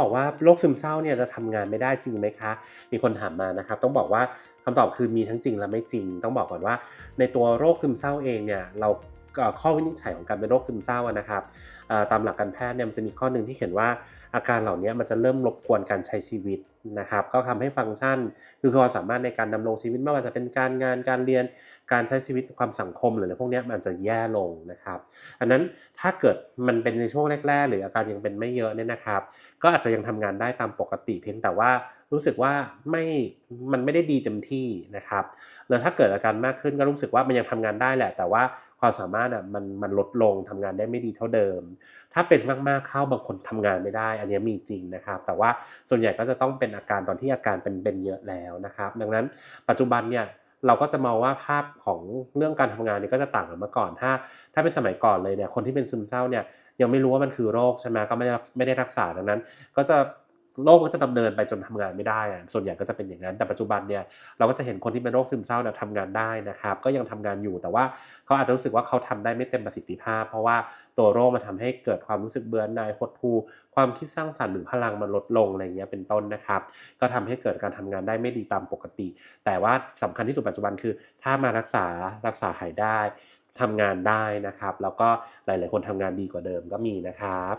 บอกว่าโรคซึมเศร้าเนี่ยจะทำงานไม่ได้จริงไหมคะ มีคนถามมานะครับ ต้องบอกว่าคำตอบคือมีทั้งจริงและไม่จริง ต้องบอกก่อนว่า ในตัวโรคซึมเศร้าเองเนี่ยเรา ข้อวินิจฉัยของการเป็นโรคซึมเศร้านะครับตามหลักการแพทย์เนี่ยมันจะมีข้อหนึ่งที่เขียนว่าอาการเหล่านี้มันจะเริ่มรบกวนการใช้ชีวิตนะครับ ก็ทำให้ฟังก์ชัน คือความสามารถในการดำรงชีวิตไม่ว่าจะเป็นการงานการเรียนการใช้ชีวิตความสังคมหรืออะไรพวกนี้มันจะแย่ลงนะครับอันนั้นถ้าเกิดมันเป็นในช่วงแรกๆ หรืออาการยังเป็นไม่เยอะเนี่ยนะครับ ก็อาจจะยังทำงานได้ตามปกติเพียงแต่ว่ารู้สึกว่าไม่มันไม่ได้ดีเต็มที่นะครับแล้วถ้าเกิดอาการมากขึ้นก็รู้สึกว่ามันยังทำงานได้แหละ แต่ว่าความสามารถอะมันมันลดลงทำงานได้ไม่ดีเท่าเดิม ถ้าเป็นมากๆเข้าบางคนทำงานไม่ได้ อันนี้มีจริงนะครับ แต่ว่าส่วนใหญ่ก็จะต้องเป็นอาการตอนที่อาการเป็นเป็นเยอะแล้วนะครับ ดังนั้นปัจจุบันเนี่ยเราก็จะมองว่าภาพของเรื่องการทำงานนี่ก็จะต่างกับเมื่อก่อน ถ้า ถ้าเป็นสมัยก่อนเลยเนี่ยคนที่เป็นซึมเศร้าเนี่ยยังไม่รู้ว่ามันคือโรคใช่ไหมก็ไม่ได้ไม่ได้รักษาดังนั้น ก็จะ โรคก็จะดำเนินไปจนทำงานไม่ได้อะส่วนใหญ่ก็จะเป็นอย่างนั้น แต่ปัจจุบันเนี่ยเราก็จะเห็นคนที่เป็นโรคซึมเศร้าเนี่ยทำงานได้นะครับ ก็ยังทำงานอยู่แต่ว่าเขาอาจจะรู้สึกว่าเขาทำได้ไม่เต็มประสิทธิภาพ เพราะว่าตัวโรคมันทำให้เกิดความรู้สึกเบื่อหน่ายหดหู่ความคิดสร้างสรรค์หรือพลังมันลดลงอะไรเงี้ยเป็นต้นนะครับ ก็ทำให้เกิดการทำงานได้ไม่ดีตามปกติ แต่ว่าสำคัญที่สุดปัจจุบันคือ ถ้ามารักษารักษาหายได้ทำงานได้นะครับ แล้วก็หลาย ๆ คนทำงานดีกว่าเดิมก็มีนะครับ